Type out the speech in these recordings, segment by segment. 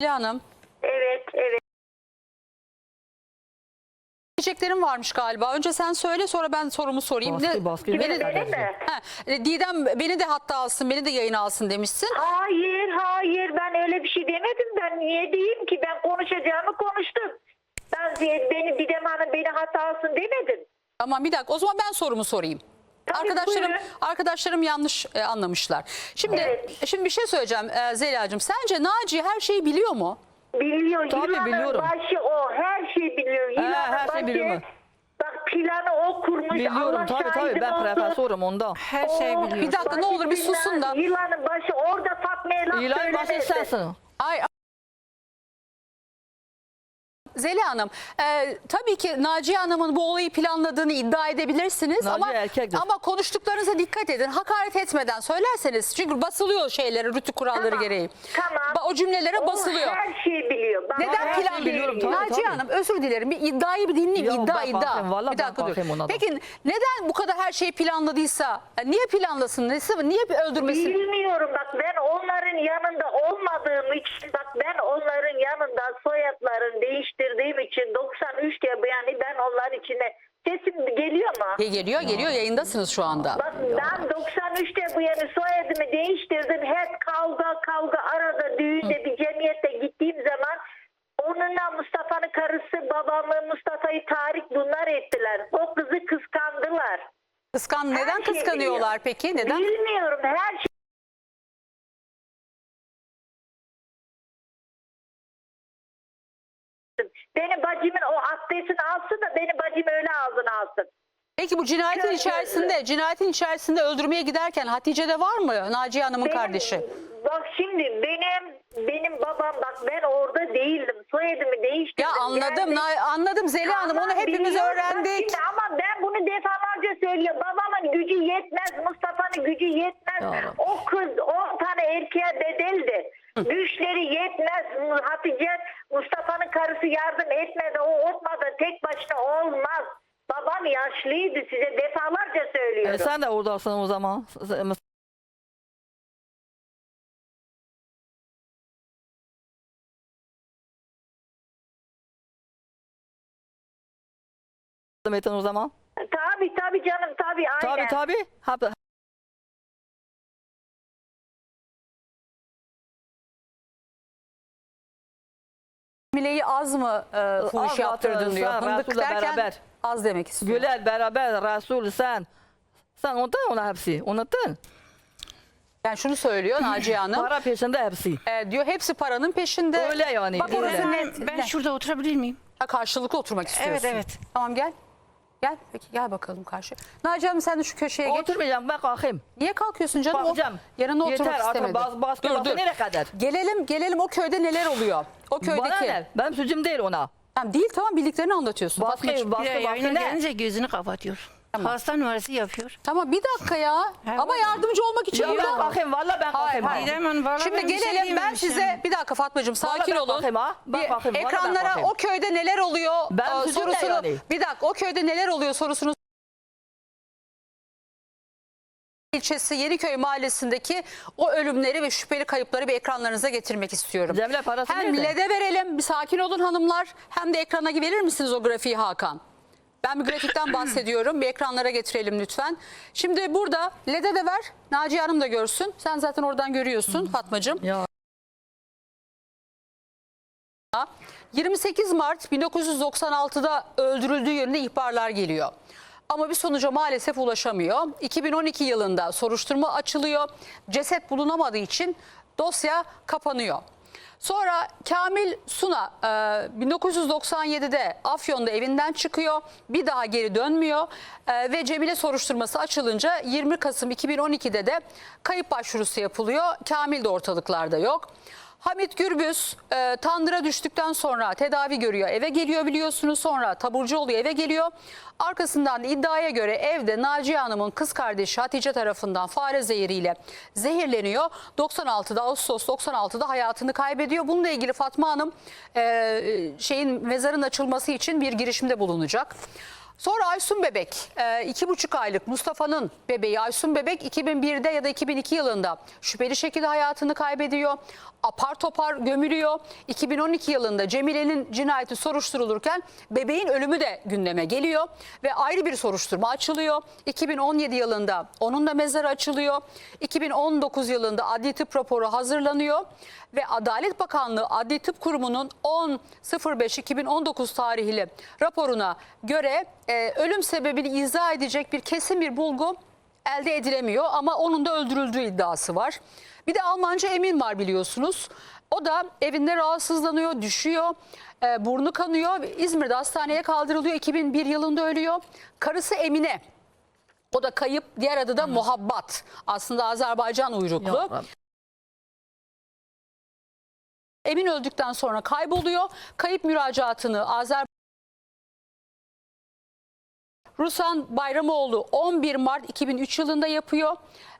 Zeliha Hanım. Evet, evet. Diyeceklerim varmış galiba. Önce sen söyle sonra ben sorumu sorayım. Baskı, Ne- baskı. Beni, Beni mi? Ha, e, Didem beni de hatta alsın, beni de yayına alsın demişsin. Hayır, hayır. Ben öyle bir şey demedim. Ben niye diyeyim ki? Ben konuşacağımı konuştum. Ben beni Didem Hanım beni hatasın demedim. Tamam bir dakika o zaman ben sorumu sorayım. Tabii, arkadaşlarım buyurun. arkadaşlarım yanlış e, anlamışlar. Şimdi Evet. şimdi bir şey söyleyeceğim e, Zeliha'cığım. Sence Naci her şeyi biliyor mu? Biliyor. Tabii, Yılanın biliyorum. başı o. Her şeyi biliyor. Yılanın her şeyi başı. biliyorum. Bak planı o kurmuş. Biliyorum Allah tabii tabii şahidim ben olsun. profesörüm ondan. Her şeyi O- biliyor. Bir dakika ne olur bir Başı susun da. Yılanın başı orada Fatma'ya laf İlan başı söylemesin. sensin. Ay Zeliha Hanım, e, tabii ki Naciye Hanım'ın bu olayı planladığını iddia edebilirsiniz Naciye ama erkektir. ama konuştuklarınıza dikkat edin. Hakaret etmeden söylerseniz çünkü basılıyor şeyleri rütü kuralları Tamam, gereği. tamam. Ba- O cümlelere O basılıyor. her şeyi biliyor. Bak, Neden her plan şeyi biliyorum, biliyor. tabii. Naciye Hanım özür dilerim bir iddiayı bir dinleyeyim. Ya iddia bak iddia. bakayım, vallahi bir dakika dur. bakayım ona da. Peki neden bu kadar her şeyi planladıysa e, niye planlasın? Nesi, niye öldürmesin? Bilmiyorum bak ben onların yanında olmadığım için bak ben onların yanında soyadlarını değiştirdiğim için 93 diye bu yani ben onların içine sesim geliyor mu? Ge- Geliyor geliyor yayındasınız şu anda. Bak ben 93'te bu yani soyadımı değiştirdim. Hep kavga kavga arada düğünde bir cemiyette gittiğim zaman onunla Mustafa'nın karısı babamı Mustafa'yı Tarık bunlar ettiler. O kızı kıskandılar. Kıskan neden şeyi kıskanıyorlar biliyor. peki? Neden? Bilmiyorum her şey. Benim bacımın o abdestini alsın da benim bacım öyle ağzını alsın. Peki bu cinayetin içerisinde, cinayetin içerisinde öldürmeye giderken Hatice'de var mı Naciye Hanım'ın Benim- kardeşi? Bak şimdi benim benim babam bak ben orada değildim. Soyadımı değiştirdim. Ya anladım, na- anladım Zeliha Hanım onu hepimiz öğrendik. şimdi ama ben bunu defalarca söylüyorum. Babamın gücü yetmez, Mustafa'nın gücü yetmez. Ya. O kız 10 tane erkeğe bedeldi. Güçleri yetmez. Hatice Mustafa'nın karısı yardım etmedi. O otmadı. Tek başına olmaz. Babam yaşlıydı size defalarca oradasın o zaman. Metin o zaman. Tabii tabii canım tabii aynen. Tabii tabii. Ha- Hamileyi az mı e, fuhuş Az yaptırdın diyor. sen Resul'le derken beraber. az demek istiyor. Güler beraber Resul sen. Sen unuttun ona hepsi. Unuttun. Yani şunu söylüyor Naciye Hanım. Para peşinde hepsi. E, diyor hepsi paranın peşinde. Öyle yani, Bak öyle. orası Ben, net. ben şurada oturabilir miyim? Ha, karşılıklı oturmak istiyorsun. Evet, evet. Tamam gel. Gel peki gel bakalım karşı. Naciye Hanım sen de şu köşeye geç. Oturmayacağım ben kalkayım. Niye kalkıyorsun canım? O Bakacağım. Yanına Yeter oturmak artık istemedi. bas- baskı baskı nereye kadar? Gelelim gelelim o köyde neler oluyor? O Bana köydeki. ne? Benim suçum değil ona. Tamam, değil tamam bildiklerini anlatıyorsun. Baskı, baskı, baskı, yayına ne? gelince gözünü kapatıyor. Hasta numarası yapıyor. Tamam bir dakika ya. Ha, Ama var. yardımcı olmak için Ya ben burada. kalkayım valla ben Hayır, kalkayım. hayır. Didem Hanım, vallahi Şimdi ben bir şey gelelim ben diyememişim. size bir dakika Fatmacığım sakin ben olun. bakayım ha, ben Bir bakayım, vallahi ben ekranlara bakayım. o köyde neler oluyor Ben e, sorusunu yani? bir dakika o köyde neler oluyor sorusunu ilçesi Yeniköy mahallesindeki o ölümleri ve şüpheli kayıpları bir ekranlarınıza getirmek istiyorum. Cemile parası hem nerede? LED'e verelim bir sakin olun hanımlar hem de ekrana verir misiniz o grafiği Hakan? Ben bir grafikten bahsediyorum. Bir ekranlara getirelim lütfen. Şimdi burada LED'e de ver. Naciye Hanım da görsün. Sen zaten oradan görüyorsun Fatmacığım. Ya 28 Mart 1996'da öldürüldüğü yönünde ihbarlar geliyor. Ama bir sonuca maalesef ulaşamıyor. 2012 yılında soruşturma açılıyor. Ceset bulunamadığı için dosya kapanıyor. Sonra Kamil Suna e, 1997'de Afyon'da evinden çıkıyor. Bir daha geri dönmüyor. E, ve Cemile soruşturması açılınca 20 Kasım 2012'de de kayıp başvurusu yapılıyor. Kamil de ortalıklarda yok. Hamit Gürbüz e, tandıra düştükten sonra tedavi görüyor. Eve geliyor biliyorsunuz sonra taburcu oluyor eve geliyor. Arkasından da iddiaya göre evde Naciye Hanım'ın kız kardeşi Hatice tarafından fare zehiriyle zehirleniyor. 96'da Ağustos 96'da hayatını kaybediyor. Bununla ilgili Fatma Hanım e, şeyin mezarın açılması için bir girişimde bulunacak. Sonra Aysun Bebek, e, iki buçuk aylık Mustafa'nın bebeği Aysun Bebek 2001'de ya da 2002 yılında şüpheli şekilde hayatını kaybediyor. Apar topar gömülüyor. 2012 yılında Cemile'nin cinayeti soruşturulurken bebeğin ölümü de gündeme geliyor. Ve ayrı bir soruşturma açılıyor. 2017 yılında onun da mezarı açılıyor. 2019 yılında adli tıp raporu hazırlanıyor. Ve Adalet Bakanlığı Adli Tıp Kurumu'nun 10.05.2019 tarihli raporuna göre e, ölüm sebebini izah edecek bir kesin bir bulgu elde edilemiyor ama onun da öldürüldüğü iddiası var. Bir de Almancı Emin var biliyorsunuz. O da evinde rahatsızlanıyor, düşüyor, e, burnu kanıyor. İzmir'de hastaneye kaldırılıyor. 2001 yılında ölüyor. Karısı Emine. O da kayıp. Diğer adı da Muhabbat. Aslında Azerbaycan uyruklu. Yok, Emin öldükten sonra kayboluyor. Kayıp müracaatını Azer Rusan Bayramoğlu 11 Mart 2003 yılında yapıyor.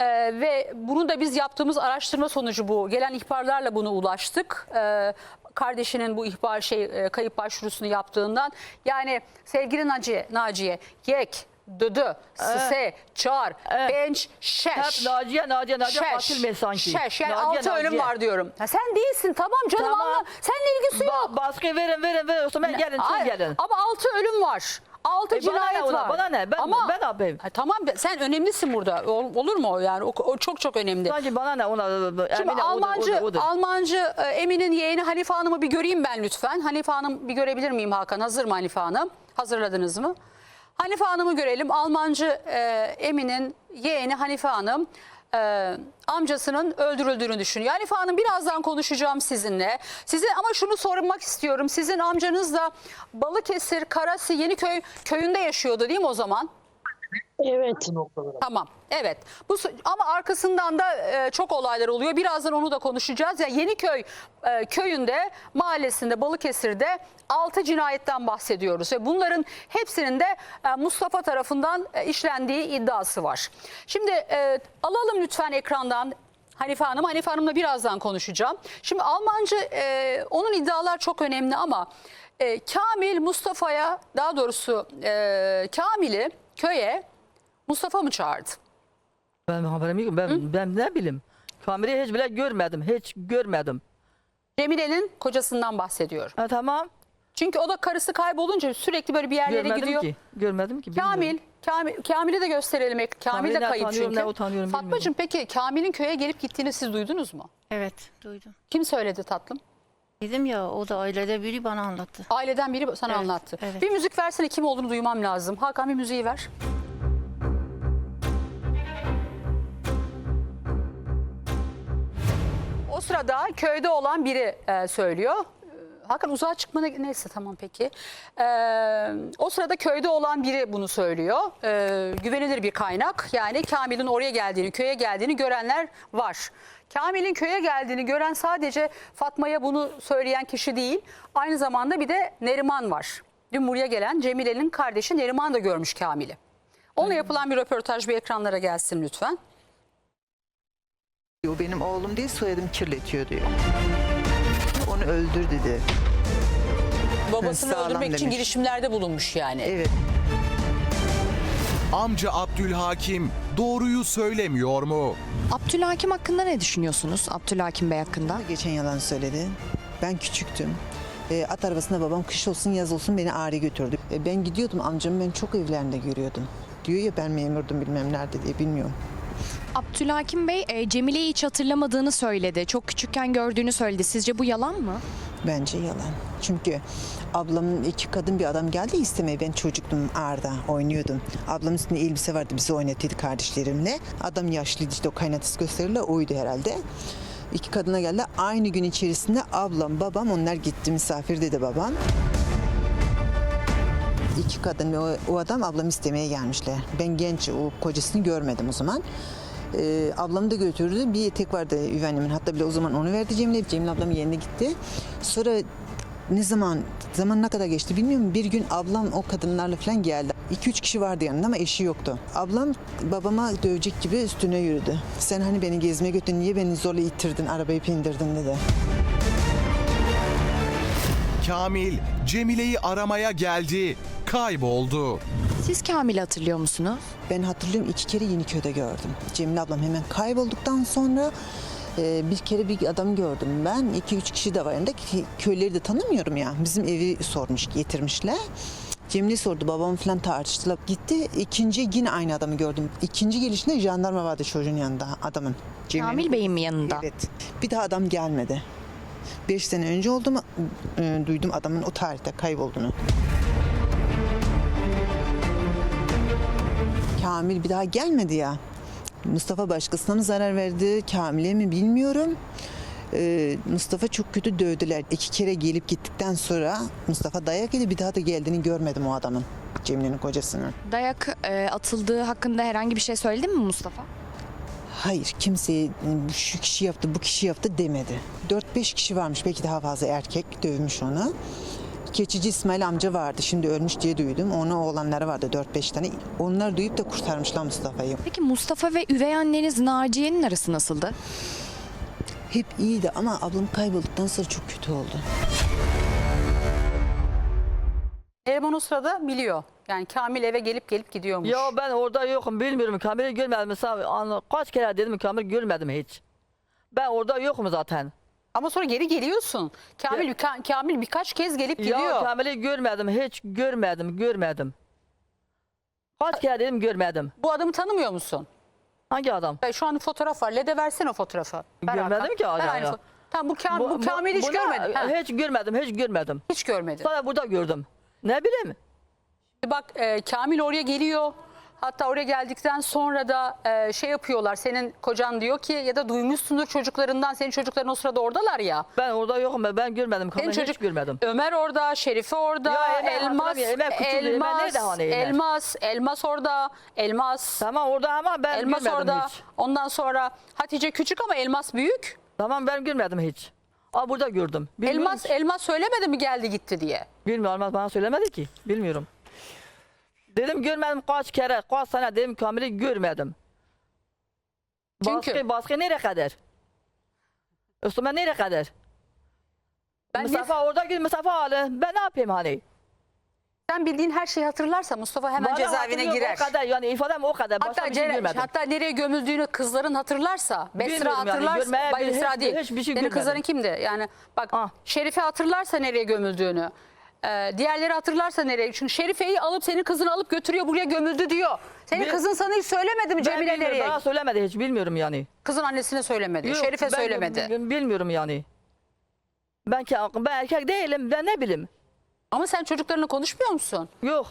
Ee, ve bunu da biz yaptığımız araştırma sonucu bu. Gelen ihbarlarla bunu ulaştık. Ee, kardeşinin bu ihbar şey e, kayıp başvurusunu yaptığından. Yani sevgili Naciye, Naciye Yek, Dıdı, Sise, Evet. Benç, Şeş. Hep Naciye, Naciye, Naciye katil mi sanki? Şeş. Yani Naciye, altı ölüm Naciye. var diyorum. Ha, sen değilsin tamam canım Tamam. anla. Seninle ilgisi yok. Ba- baskı verin, verin, verin. O zaman gelin, siz Ay, gelin. Ama altı ölüm var. Altı E, bana cinayet ne ona, var. bana ne? Ben- ben yapayım. Ha, tamam be- sen önemlisin burada. Ol- olur mu o yani? O, o çok çok önemli. Sanki bana ne ona Şimdi Emine, Almancı odur, odur. Almancı e, Emin'in yeğeni Hanife Hanım'ı bir göreyim ben lütfen. Hanife Hanım bir görebilir miyim Hakan? Hazır mı Hanife Hanım? Hazırladınız mı? Hanife Hanım'ı görelim. Almancı e, Emin'in yeğeni Hanife Hanım e, amcasının öldürüldüğünü düşünüyor. Hanife Hanım birazdan konuşacağım sizinle. Size ama şunu sormak istiyorum. Sizin amcanız da Balıkesir, Karasi, Yeniköy köyünde yaşıyordu değil mi o zaman? Evet. Tamam. Evet. Bu ama arkasından da e, çok olaylar oluyor. Birazdan onu da konuşacağız. Ya Yeniköy e, köyünde, mahallesinde, Balıkesir'de 6 cinayetten bahsediyoruz ve bunların hepsinin de e, Mustafa tarafından e, işlendiği iddiası var. Şimdi e, alalım lütfen ekrandan Hanife Hanım. Hanife Hanım'la birazdan konuşacağım. Şimdi Almancı e, onun iddialar çok önemli ama e, Kamil Mustafa'ya daha doğrusu e, Kamil'i köye Mustafa mı çağırdı? Ben haberim yok. Ben, ben ne bileyim. Kamerayı hiç bile görmedim. Hiç görmedim. Cemile'nin kocasından bahsediyor. Ha, tamam. Çünkü o da karısı kaybolunca sürekli böyle bir yerlere Görmedim gidiyor. ki. Görmedim ki. bilmiyorum. Kamil, Kamil, Kamil'i de gösterelim. Kamil Kamil'i de kayıp çünkü. ne utanıyorum Fatmacığım peki Kamil'in köye gelip gittiğini siz duydunuz mu? Evet duydum. Kim söyledi tatlım? Dedim ya o da ailede biri bana anlattı. Aileden biri sana Evet, anlattı. evet. Bir müzik versene kim olduğunu duymam lazım. Hakan bir müziği ver. O sırada köyde olan biri e, söylüyor. E, Hakan uzağa çıkmana neyse tamam peki. E, o sırada köyde olan biri bunu söylüyor. E, güvenilir bir kaynak. Yani Kamil'in oraya geldiğini, köye geldiğini görenler var. Kamil'in köye geldiğini gören sadece Fatma'ya bunu söyleyen kişi değil. Aynı zamanda bir de Neriman var. Dün buraya gelen Cemile'nin kardeşi Neriman da görmüş Kamil'i. Onunla yapılan bir röportaj bir ekranlara gelsin lütfen. O benim oğlum değil soyadım kirletiyor diyor. Onu öldür dedi. Babasını Sağlam öldürmek için demiş. girişimlerde bulunmuş yani. Evet. Amca Abdülhakim doğruyu söylemiyor mu? Abdülhakim hakkında ne düşünüyorsunuz? Abdülhakim Bey hakkında? Geçen yalan söyledi. Ben küçüktüm. E, at arabasında babam kış olsun yaz olsun beni ağrı götürdü. E, ben gidiyordum amcamı ben çok evlerinde görüyordum. Diyor ya ben memurdum bilmem nerede diye bilmiyorum. Abdülhakim Bey e, Cemile'yi hiç hatırlamadığını söyledi. Çok küçükken gördüğünü söyledi. Sizce bu yalan mı? Bence yalan. Çünkü ablamın iki kadın bir adam geldi istemeye. Ben çocuktum Arda oynuyordum. Ablamın üstünde elbise vardı bizi oynatıyordu kardeşlerimle. Adam yaşlıydı işte o kaynatası gösteriyle oydu herhalde. İki kadına geldi. Aynı gün içerisinde ablam, babam onlar gitti misafir dedi babam. İki kadın ve o, adam ablamı istemeye gelmişler. Ben genç o kocasını görmedim o zaman. Ee, ablamı da götürdü. Bir etek vardı üvenimin. Hatta bile o zaman onu verdi Cemile. Cemile ablamın yerine gitti. Sonra ne zaman, zaman ne kadar geçti bilmiyorum. Bir gün ablam o kadınlarla falan geldi. 2-3 kişi vardı yanında ama eşi yoktu. Ablam babama dövecek gibi üstüne yürüdü. Sen hani beni gezmeye götürdün, niye beni zorla ittirdin, arabayı bindirdin dedi. Kamil Cemile'yi aramaya geldi, kayboldu. Siz Kamil'i hatırlıyor musunuz? Ben hatırlıyorum iki kere Yeniköy'de gördüm. Cemile ablam hemen kaybolduktan sonra bir kere bir adam gördüm ben. iki üç kişi de var yanında. Köyleri de tanımıyorum ya. Bizim evi sormuş, getirmişler. Cemile sordu babam falan tartıştılar. Gitti ikinci yine aynı adamı gördüm. İkinci gelişinde jandarma vardı çocuğun yanında adamın. Cemile'nin Kamil Bey'in mi yanında? Evet. Bir daha adam gelmedi. Beş sene önce oldu mu e, duydum adamın o tarihte kaybolduğunu. Kamil bir daha gelmedi ya. Mustafa başkasına mı zarar verdi, Kamil'e mi bilmiyorum. Ee, Mustafa çok kötü dövdüler. İki kere gelip gittikten sonra Mustafa dayak yedi. Bir daha da geldiğini görmedim o adamın. Cemile'nin kocasının. Dayak e, atıldığı hakkında herhangi bir şey söyledi mi Mustafa? Hayır kimseye şu kişi yaptı bu kişi yaptı demedi. 4-5 kişi varmış belki daha fazla erkek dövmüş onu. Keçici İsmail amca vardı şimdi ölmüş diye duydum. Ona oğlanları vardı 4-5 tane. Onlar duyup da kurtarmışlar Mustafa'yı. Peki Mustafa ve üvey anneniz Naciye'nin arası nasıldı? Hep iyiydi ama ablam kaybolduktan sonra çok kötü oldu. Neriman o sırada biliyor. Yani Kamil eve gelip gelip gidiyormuş. Ya ben orada yokum bilmiyorum. Kamil'i görmedim. Mesela kaç kere dedim Kamil'i görmedim hiç. Ben orada yokum zaten. Ama sonra geri geliyorsun. Kamil, Ka- Kamil birkaç kez gelip gidiyor. Ya Kamil'i görmedim hiç görmedim görmedim. Kaç kere dedim görmedim. Bu adamı tanımıyor musun? Hangi adam? E, Şu an fotoğraf var. Lede versene o fotoğrafı. Ver Görmedim Hakan. ki Ver aynı fo- Tamam bu, Kam bu, Kamil'i hiç buna görmedin. Ha, Hiç görmedim hiç görmedim. hiç görmedin. Sadece burada gördüm. Ne bileyim. Bak e, Kamil oraya geliyor. Hatta oraya geldikten sonra da e, şey yapıyorlar. Senin kocan diyor ki ya da duymuşsundur çocuklarından. Senin çocukların o sırada oradalar ya. Ben orada yokum ben, ben görmedim. Senin Kamil'i hiç çocuk görmedim. Ömer orada, Şerife orada, Ya Ömer Elmas. Ömer Elmas, Ömer? Elmas, Elmas orada, Elmas, Tamam orada ama ben Elmas görmedim orada. hiç. Ondan sonra Hatice küçük ama Elmas büyük. Tamam ben görmedim hiç. Aa burada gördüm. Bilmiyorum Elmas. Elmas söylemedi mi geldi gitti diye. Bilmiyorum Elmas bana söylemedi ki. Bilmiyorum. Dedim görmedim kaç kere, kaç sene dedim Kamil'i görmedim. Çünkü- Baskı, baskı nereye kadar? Üstüme nereye kadar? Ben ne- Mustafa orada git Mustafa alın. Ben ne yapayım hani? sen bildiğin her şeyi hatırlarsa Mustafa hemen Bana cezaevine hatırlıyorum girer. O kadar yani ifadem o kadar. Başka Hatta, bir şey Cere- görmedim. hatta nereye gömüldüğünü kızların hatırlarsa, Besra Bilmiyorum yani, hatırlarsa, görmeye Bay bir- Besra hiç- değil. hiçbir şey Senin görmedim. kızların kimdi? Yani bak Ah. Şerife hatırlarsa nereye gömüldüğünü. E, diğerleri hatırlarsa nereye? Çünkü Şerife'yi alıp senin kızını alıp götürüyor buraya gömüldü diyor. Senin Bil- kızın sana hiç söylemedi mi Ben Cemile bilmiyorum, nereye? Bana söylemedi hiç bilmiyorum yani. Kızın annesine söylemedi. Yok, Şerife ben söylemedi. bil- Bilmiyorum yani. Ben ki ben erkek değilim. Ben ne bileyim. Ama sen çocuklarına konuşmuyor musun? Yok.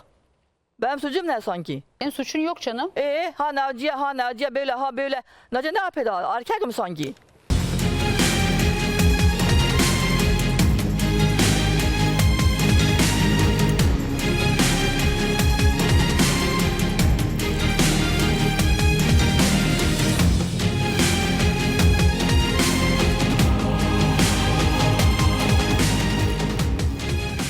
Benim suçum ne sanki? Senin suçun yok canım. Ee, ha Naciye, ha Naciye böyle, ha böyle. Naciye ne yapıyor daha? Erkek mi sanki?